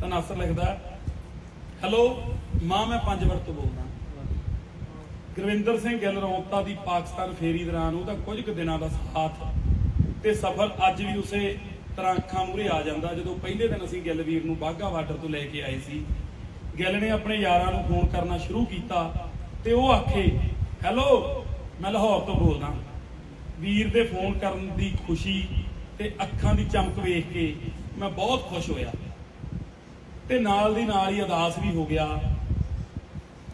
ਤਾਂ ਨਾਸਰ ਲਿਖਦਾ ਹੈਲੋ ਮਾਂ ਮੈਂ ਪੰਜ ਵਰ ਤੋਂ ਬੋਲਦਾ ਗੁਰਵਿੰਦਰ ਸਿੰਘ ਗਿੱਲ ਰੌਂਤਾ ਦੀ ਪਾਕਿਸਤਾਨ ਫੇਰੀ ਦੌਰਾਨ ਉਹਦਾ ਕੁਝ ਕੁ ਦਿਨਾਂ ਦਾ ਸਾਥ ਤੇ ਸਫ਼ਰ ਅੱਜ ਵੀ ਉਸੇ ਤਰ੍ਹਾਂ ਅੱਖਾਂ ਮੂਹਰੇ ਆ ਜਾਂਦਾ। ਜਦੋਂ ਪਹਿਲੇ ਦਿਨ ਅਸੀਂ ਗਿੱਲ ਵੀਰ ਨੂੰ ਬਾਘਾ ਬਾਰਡਰ ਤੋਂ ਲੈ ਕੇ ਆਏ ਸੀ, ਗਿੱਲ ਨੇ ਆਪਣੇ ਯਾਰਾਂ ਨੂੰ ਫੋਨ ਕਰਨਾ ਸ਼ੁਰੂ ਕੀਤਾ ਤੇ ਉਹ ਆਖੇ ਹੈਲੋ ਮੈਂ ਲਾਹੌਰ ਤੋਂ ਬੋਲਦਾ ਵੀਰ ਦੇ ਫੋਨ ਕਰਨ ਦੀ ਖੁਸ਼ੀ ਤੇ ਅੱਖਾਂ ਦੀ ਚਮਕ ਵੇਖ ਕੇ ਮੈਂ ਬਹੁਤ ਖੁਸ਼ ਹੋਇਆ। ਤੇ ਨਾਲ ਦੀ ਨਾਲ ਹੀ ਉਦਾਸ ਵੀ ਹੋ ਗਿਆ।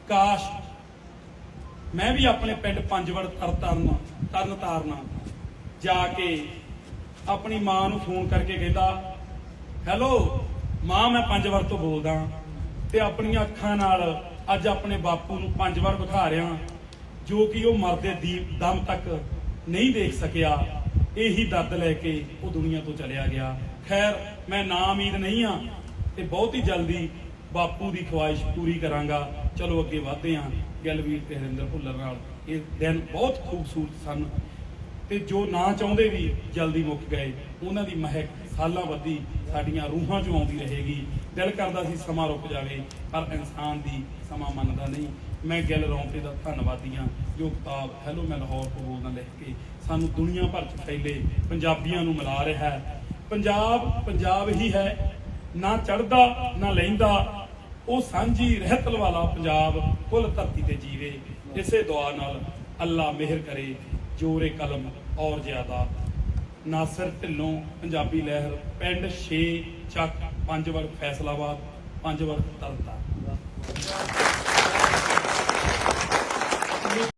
ਕਾਸ਼ ਮੈਂ ਵੀ ਆਪਣੇ ਪਿੰਡ ਪੰਜਵੜ ਤਰਤਰਨ ਤਰਨ ਤਾਰਨਾ ਜਾ ਕੇ ਆਪਣੀ ਮਾਂ ਨੂੰ ਫੋਨ ਕਰਕੇ ਕਹਿੰਦਾ, ਹੈਲੋ, ਮਾਂ, ਮੈਂ ਪੰਜਵੜ ਤੋਂ ਬੋਲਦਾ ਤੇ ਆਪਣੀਆਂ ਅੱਖਾਂ ਨਾਲ ਅੱਜ ਆਪਣੇ ਬਾਪੂ ਨੂੰ ਪੰਜਵੜ ਵਿਖਾ ਰਿਹਾ ਜੋ ਕਿ ਉਹ ਮਰਦੇ ਦੀਪ ਦਮ ਤੱਕ ਨਹੀਂ ਦੇਖ ਸਕਿਆ। ਇਹੀ ਦਰਦ ਲੈ ਕੇ ਉਹ ਦੁਨੀਆ ਤੋਂ ਚਲਿਆ ਗਿਆ। ਖੈਰ, ਮੈਂ ਨਾ ਉਮੀਦ ਨਹੀਂ ਆ ਤੇ ਬਹੁਤ ਹੀ ਜਲਦੀ ਬਾਪੂ ਦੀ ਖੁਆਇਸ਼ ਪੂਰੀ ਕਰਾਂਗਾ। ਚਲੋ ਅੱਗੇ ਵਧਦੇ ਹਾਂ ਗਿਲਵੀਰ ਤੇ ਹਰਿੰਦਰ ਭੁੱਲਰ ਨਾਲ। ਇਹ ਦਿਨ ਬਹੁਤ ਖੂਬਸੂਰਤ ਸਨ ਤੇ ਜੋ ਨਾ ਚਾਹੁੰਦੇ ਵੀ ਜਲਦੀ ਮੁੱਕ ਗਏ, ਉਹਨਾਂ ਦੀ ਮਹਿਕ ਸਾਲਾਂ ਬੱਧੀ ਸਾਡੀਆਂ ਰੂਹਾਂ 'ਚੋਂ ਆਉਂਦੀ ਰਹੇਗੀ। ਦਿਲ ਕਰਦਾ ਸੀ ਸਮਾਂ ਰੁਕ ਜਾਵੇ, ਪਰ ਇਨਸਾਨ ਦੀ ਸਮਾਂ ਮੰਨਦਾ ਨਹੀਂ। ਮੈਂ ਗਿੱਲ ਰੌਂਤੇ ਦਾ ਧੰਨਵਾਦੀ ਹਾਂ, ਜੋ ਕਿਤਾਬ ਹੈਲੋ ਮੈਂ ਲਾਹੌਰ ਤੋਂ ਬੋਲਦਾ ਲਿਖ ਕੇ ਸਾਨੂੰ ਦੁਨੀਆ ਭਰ 'ਚ ਫੈਲੇ ਪੰਜਾਬੀਆਂ ਨੂੰ ਮਿਲਾ ਰਿਹਾ ਹੈ। ਪੰਜਾਬ ਪੰਜਾਬ ਹੀ ਹੈ ਨਾ ਚੜਦਾ ਨਾ ਲੈਂਦਾ। ਉਹ ਸਾਂਝੀ ਰਹਿਤਲ ਵਾਲਾ ਪੰਜਾਬ, ਕੁੱਲ ਧਰਤੀ ਤੇ ਜੀਵੇ। ਇਸੇ ਦੁਆ ਨਾਲ ਅੱਲਾ ਮਿਹਰ ਕਰੇ, ਜੋਰੇ ਕਲਮ ਔਰ ਜ਼ਿਆਦਾ। ਨਾਸਰ ਢਿੱਲੋਂ, ਪੰਜਾਬੀ ਲਹਿਰ, ਪਿੰਡ 6 ਚੱਕ, ਪੰਜ ਵਰ ਫੈਸਲਾਬਾਦ, ਪੰਜ ਵਰ ਤਰਨਤਾਰਨ